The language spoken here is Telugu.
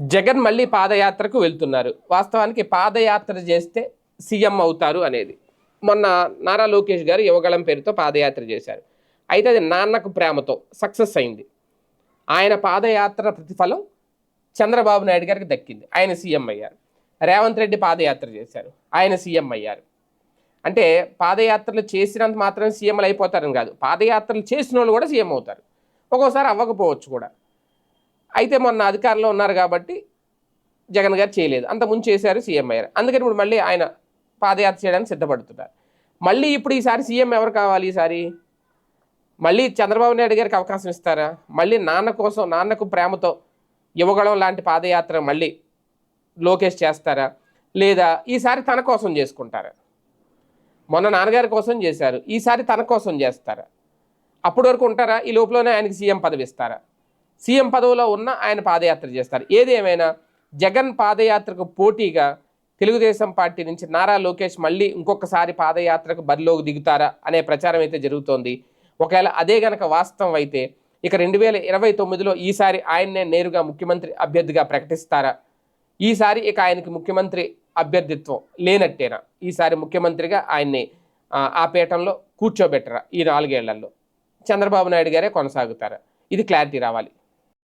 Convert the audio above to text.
జగన్ మళ్ళీ పాదయాత్రకు వెళ్తున్నారు. వాస్తవానికి పాదయాత్ర చేస్తే సీఎం అవుతారు అనేది. మొన్న నారా లోకేష్ గారు యువగళం పేరుతో పాదయాత్ర చేశారు. అయితే అది నాన్నకు ప్రేమతో సక్సెస్ అయింది. ఆయన పాదయాత్ర ప్రతిఫలం చంద్రబాబు నాయుడు గారికి దక్కింది. ఆయన సీఎం అయ్యారు. రేవంత్ రెడ్డి పాదయాత్ర చేశారు. ఆయన సీఎం అయ్యారు. అంటే పాదయాత్రలు చేసినంత మాత్రమే సీఎంలు అయిపోతారని కాదు. పాదయాత్రలు చేసిన వాళ్ళు కూడా సీఎం అవుతారు. ఒక్కోసారి అవ్వకపోవచ్చు కూడా. అయితే మొన్న అధికారంలో ఉన్నారు కాబట్టి జగన్ గారు చేయలేదు. అంత చేశారు సీఎం అయ్యారు. అందుకని ఇప్పుడు మళ్ళీ ఆయన పాదయాత్ర చేయడానికి సిద్ధపడుతున్నారు. మళ్ళీ ఇప్పుడు ఈసారి సీఎం ఎవరు కావాలి ఈసారి? మళ్ళీ చంద్రబాబు నాయుడు గారికి అవకాశం ఇస్తారా? మళ్ళీ నాన్న కోసం నాన్నకు ప్రేమతో ఇవ్వగలం లాంటి పాదయాత్ర మళ్ళీ లోకేష్ చేస్తారా? లేదా ఈసారి తన కోసం చేసుకుంటారా? మొన్న నాన్నగారి కోసం చేశారు. ఈసారి తన కోసం చేస్తారా? అప్పటి వరకు ఉంటారా? ఈ లోపలనే ఆయనకి సీఎం పదవి ఇస్తారా? సీఎం పదవిలో ఉన్న ఆయన పాదయాత్ర చేస్తారు. ఏదేమైనా జగన్ పాదయాత్రకు పోటీగా తెలుగుదేశం పార్టీ నుంచి నారా లోకేష్ మళ్ళీ ఇంకొకసారి పాదయాత్రకు బరిలోకి దిగుతారా అనే ప్రచారం అయితే జరుగుతోంది. ఒకవేళ అదే గనక వాస్తవం అయితే ఇక రెండు వేల ఇరవై తొమ్మిదిలో ఈసారి ఆయన్నే నేరుగా ముఖ్యమంత్రి అభ్యర్థిగా ప్రకటిస్తారా? ఈసారి ఇక ఆయనకి ముఖ్యమంత్రి అభ్యర్థిత్వం లేనట్టేనా? ఈసారి ముఖ్యమంత్రిగా ఆయన్ని ఆ పీఠంలో కూర్చోబెట్టరా ఈ నాలుగేళ్ళలో? చంద్రబాబు నాయుడు గారే కొనసాగుతారా? ఇది క్లారిటీ రావాలి.